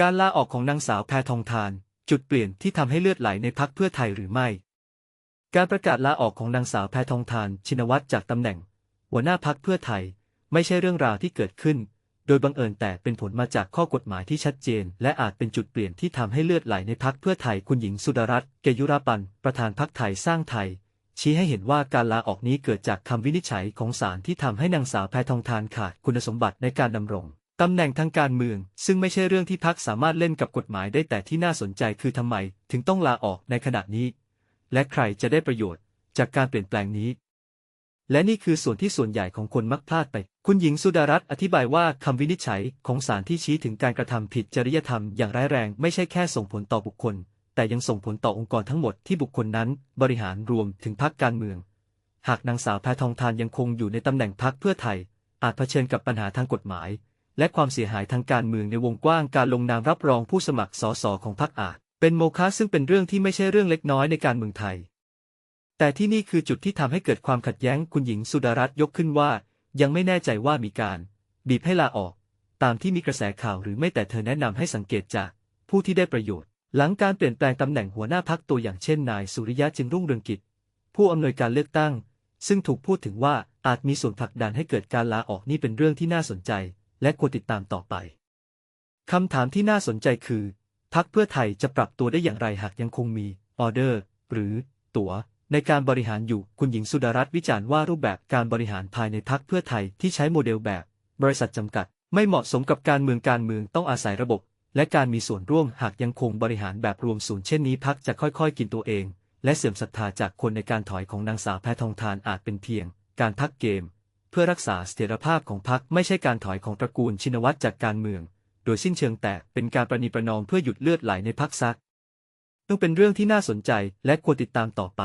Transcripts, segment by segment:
การลาออกของนางสาวแพทองทาน จุดเปลี่ยนที่ทำให้เลือดไหลในพักเพื่อไทยหรือไม่ การประกาศลาออกของนางสาวแพทองทาน ชินวัตรจากตำแหน่ง หัวหน้าพักเพื่อไทย ไม่ใช่เรื่องราวที่เกิดขึ้น โดยบังเอิญแต่เป็นผลมาจากข้อกฎหมายที่ชัดเจน และอาจเป็นจุดเปลี่ยนที่ทำให้เลือดไหลในพักเพื่อไทยคุณหญิงสุดารัตน์เกยุราปันประธานพักไทยสร้างไทยชี้ให้เห็นว่าการลาออกนี้เกิดจากคำวินิจฉัยของศาลที่ทำให้นางสาวแพทองทานขาดคุณสมบัติในการดำรง ตำแหน่งทางการเมือง ซึ่งไม่ใช่เรื่องที่พักสามารถเล่นกับกฎหมายได้แต่ที่น่าสนใจคือทำไม ถึงต้องลาออกในขณะนี้ และใครจะได้ประโยชน์ จากการเปลี่ยนแปลงนี้ และนี่คือส่วนที่ส่วนใหญ่ของคนมักพลาดไป คุณหญิงสุดารัตน์อธิบายว่าคำวินิจฉัยของศาลที่ชี้ถึงการกระทำผิดจริยธรรมอย่างร้ายแรงไม่ใช่แค่ส่งผลต่อบุคคล แต่ยังส่งผลต่อองค์กรทั้งหมดที่บุคคลนั้น บริหารรวมถึงพรรคการเมือง หากนางสาวแพทองทานยังคงอยู่ในตำแหน่งพรรคเพื่อไทย อาจเผชิญกับปัญหาทางกฎหมาย และความเสียหายทางการเมืองในวงกว้างการลงนามรับรองผู้สมัครสสของพรรคอาจ เป็นโมฆะซึ่งเป็นเรื่องที่ไม่ใช่เรื่องเล็กน้อยในการเมืองไทย แต่ที่นี่คือจุดที่ทำให้เกิดความขัดแย้งคุณหญิงสุดารัตน์ยกขึ้นว่า ยังไม่แน่ใจว่ามีการ บีบให้ลาออก ตามที่มีกระแสข่าวหรือไม่แต่เธอแนะนำให้สังเกตจาก ผู้ที่ได้ประโยชน์ หลังการเปลี่ยนแปลงตำแหน่งหัวหน้าพักตัวอย่างเช่น นายสุริยะจึงรุ่งเรืองกิจ ผู้อำนวยการเลือกตั้ง ซึ่งถูกพูดถึงว่าอาจมีส่วนผลักดันให้เกิดการลาออกนี่เป็นเรื่องที่น่าสนใจ และควรติดตามต่อไป คำถามที่น่าสนใจคือพักเพื่อไทยจะปรับตัวได้อย่างไรหากยังคงมีออเดอร์ หรือ ตั๋ว ในการบริหารอยู่คุณหญิงสุดารัตน์วิจารณ์ว่ารูปแบบการบริหารภายในพักเพื่อไทยที่ใช้โมเดลแบบ บริษัทจำกัด ไม่เหมาะสมกับการเมืองการเมืองต้องอาศัยระบบ และการมีส่วนร่วมหากยังคงบริหารแบบรวมศูนย์เช่นนี้พักจะค่อยๆ กินตัวเอง และเสื่อมศรัทธาจากคนในการถอยของนางสาวแพทองทานอาจเป็นเพียง การพักเกม เพื่อรักษาเสถียรภาพของพรรคไม่ใช่การถอยของตระกูลชินวัตรจากการเมือง โดยสิ้นเชิงแต่เป็นการประนีประนอมเพื่อหยุดเลือดไหลในพรรคซักต้องเป็นเรื่องที่น่าสนใจและควรติดตามต่อไป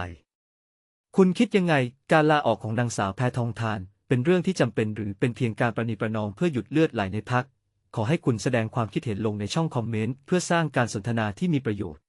คุณคิดยังไงการลาออกของนางสาวแพทองทาน เป็นเรื่องที่จำเป็นหรือเป็นเพียงการประนีประนอมเพื่อหยุดเลือดไหลในพรรคขอให้คุณแสดงความคิดเห็นลงในช่องคอมเมนต์เพื่อสร้างการสนทนาที่มีประโยชน์